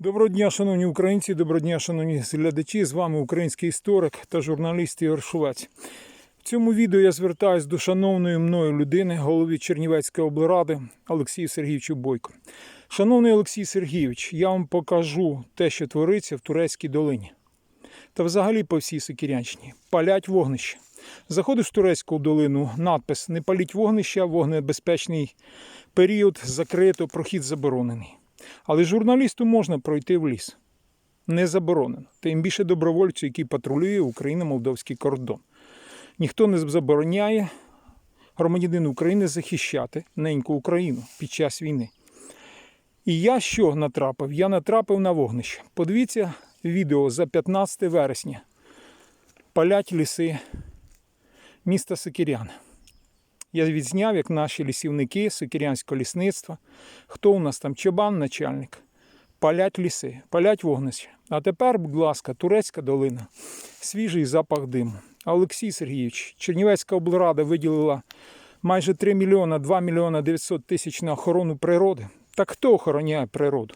Доброго дня, шановні українці, доброго дня, шановні глядачі. З вами український історик та журналіст Ігор Шувець. В цьому відео я звертаюся до шановної мною людини, голові Чернівецької облради Олексію Сергійовичу Бойко. Шановний Олексій Сергійович, я вам покажу те, що твориться в Турецькій долині. Та взагалі по всій Сокірянщині. Палять вогнище. Заходиш в Турецьку долину, надпис Не паліть вогнища, вогнебезпечний період, закрито, прохід заборонений. Але журналісту можна пройти в ліс. Не заборонено. Тим більше добровольцю, який патрулює Україно-молдовський кордон. Ніхто не забороняє громадянину України захищати неньку Україну під час війни. І я що натрапив? Я натрапив на вогнище. Подивіться відео за 15 вересня. Палять ліси міста Сокирян. Я відзняв, як наші лісівники Сокирянського лісництва, хто у нас там чобан, начальник, палять ліси, палять вогнище. А тепер, будь ласка, Турецька долина, свіжий запах диму. Олексій Сергійович, Чернівецька облрада виділила майже 3 мільйона 2 мільйона 900 тисяч на охорону природи. Так хто охороняє природу?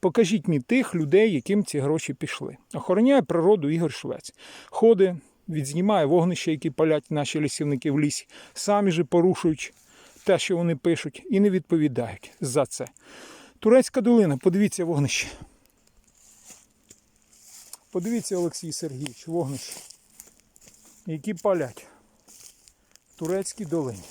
Покажіть мені тих людей, яким ці гроші пішли. Охороняє природу Ігор Швець. Ходить, відзнімає вогнища, які палять наші лісівники в лісі, самі же порушують те, що вони пишуть, і не відповідають за це. Турецька долина, подивіться вогнище. Подивіться, Олексій Сергійович, вогнище, які палять в Турецькій долині.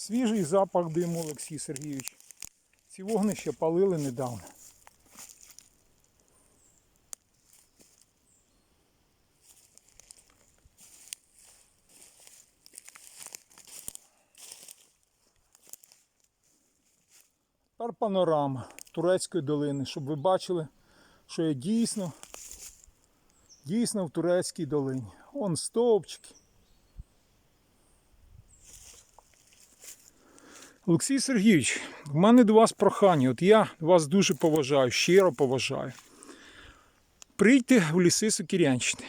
Свіжий запах диму, Олексій Сергійович. Ці вогнища палили недавно. Тепер панорама Турецької долини, щоб ви бачили, що я дійсно, дійсно в Турецькій долині. Он стовпчики. Олексій Сергійович, в мене до вас прохання. От я вас дуже поважаю, щиро поважаю. Прийдьте в ліси Сокірянщини.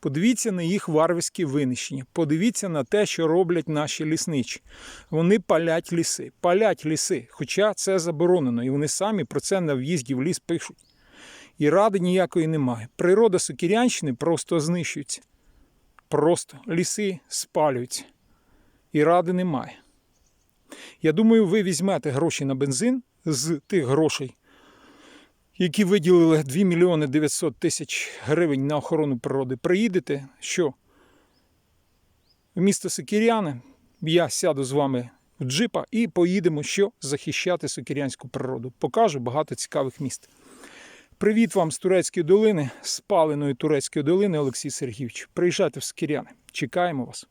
Подивіться на їх варварські винищення. Подивіться на те, що роблять наші лісничі. Вони палять ліси, палять ліси, хоча це заборонено, і вони самі про це на в'їзді в ліс пишуть. І ради ніякої немає. Природа Сокірянщини просто знищується. Просто ліси спалюються. І ради немає. Я думаю, ви візьмете гроші на бензин з тих грошей, які виділили 2 мільйони 900 тисяч гривень на охорону природи. Приїдете, що в місто Сокіряне, я сяду з вами в джипа і поїдемо, що захищати сокірянську природу. Покажу багато цікавих міст. Привіт вам з Турецької долини, спаленої Турецької долини, Олексій Сергійович. Приїжджайте в Сокіряни. Чекаємо вас.